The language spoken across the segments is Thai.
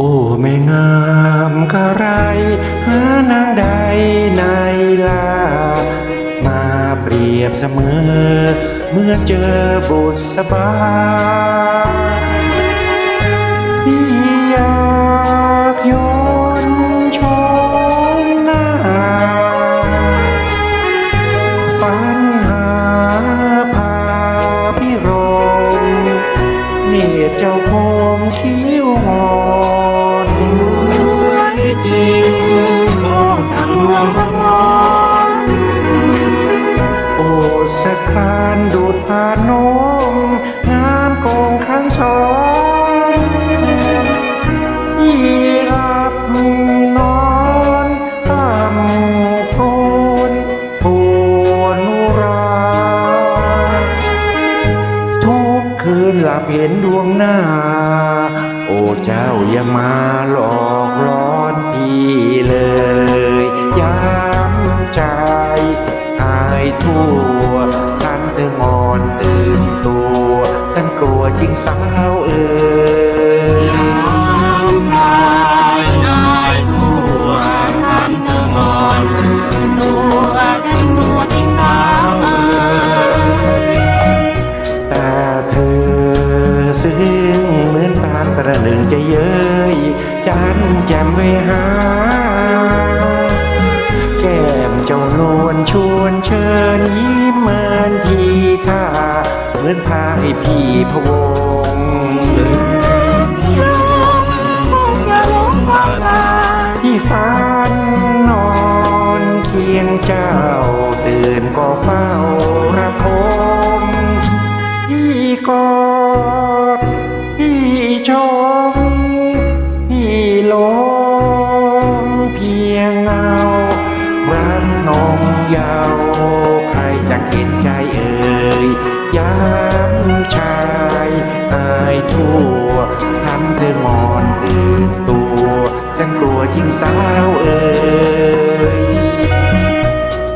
โอ้ไม่งามกระไรหานางใดในลา มาเปรียบเสมอ เมื่อเจอบุตสบา นดูดผ่านนมงามโกงครั้งสองยี่รับนอนตามโคนปวนุรา ทุกคืนหลับเห็นดวงหน้า โอ้เจ้าอย่ามาหลอกล้อนพี่เลยย้ำใจหายทั่ว องอนตื่นตัวท่านกลัวจริงสาวเอ่ยทั้งงอนตัวทั้งตัวที่สาวเอ่ยแต่เธอซึ้งเหมือนปาประหนึ่งจะเย้ยจันแจ่มไว้หาแก้มเจ้าลวนชวนเชิญยิ้ มือนพาให้พี่พะวงพี่ฝันนอนเคียงเจ้า ตื่นก็เฝ้าระทมพี่กอดพี่ชม ห็นใจเอ่ยย้ำชายอายทั่วทำเธองอนตื่นตัวกันกลัวจริงสาวเอ่ย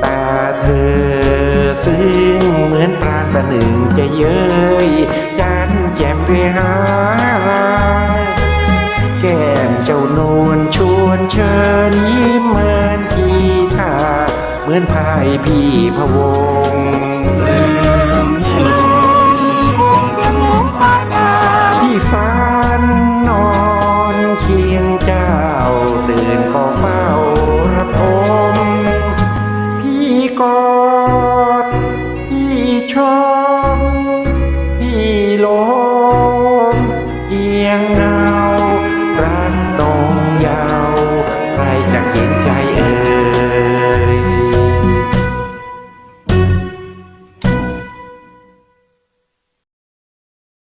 แต่เธอซึ้งเหมือนปราณประหนึ่งจะเย้ยจันแจ่มเรหาแก้มเจ้านวลชวนเชย try.